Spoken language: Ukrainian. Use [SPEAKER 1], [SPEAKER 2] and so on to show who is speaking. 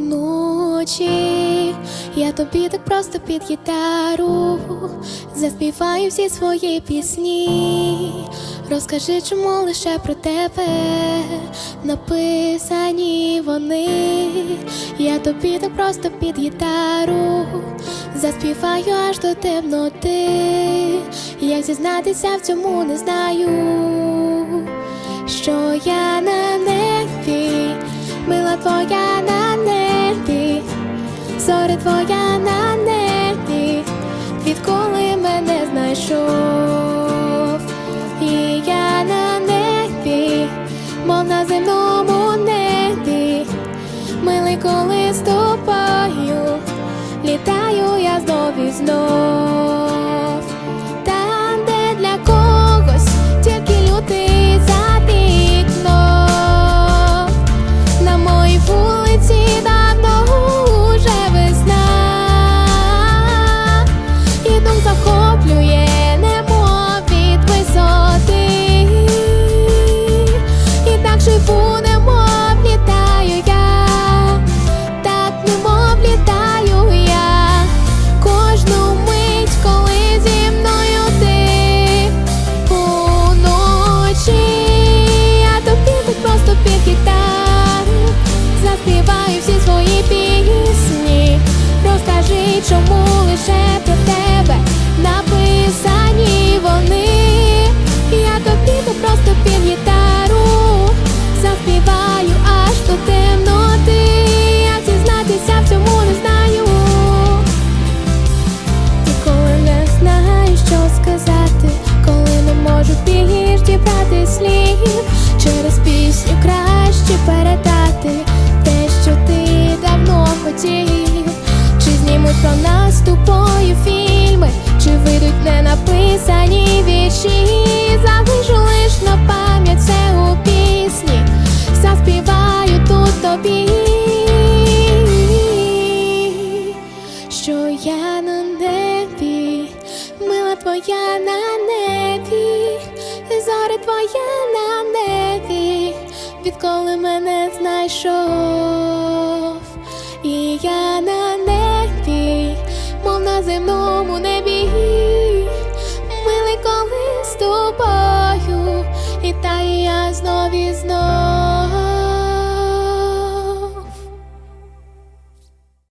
[SPEAKER 1] вночі, я тобі так просто під гітару заспіваю всі свої пісні. Розкажи, чому лише про тебе написані вони. Я тобі так просто під гітару заспіваю аж до темноти. Як зізнатися в цьому не знаю, що я на небі, твоя на небі, відколи мене знайшов, і я на небі, мов на земному небі, милий, коли тобою літаю я знов і знов. Так пісню краще передати те, що ти давно хотів, чи знімуть про нас тобою фільми, чи вийдуть не написані вірші, залишу лиш на пам'ять все у пісні, заспіваю тут тобі. Що я на небі, мила твоя на небі, зорі твоя на небі, відколи мене знайшов,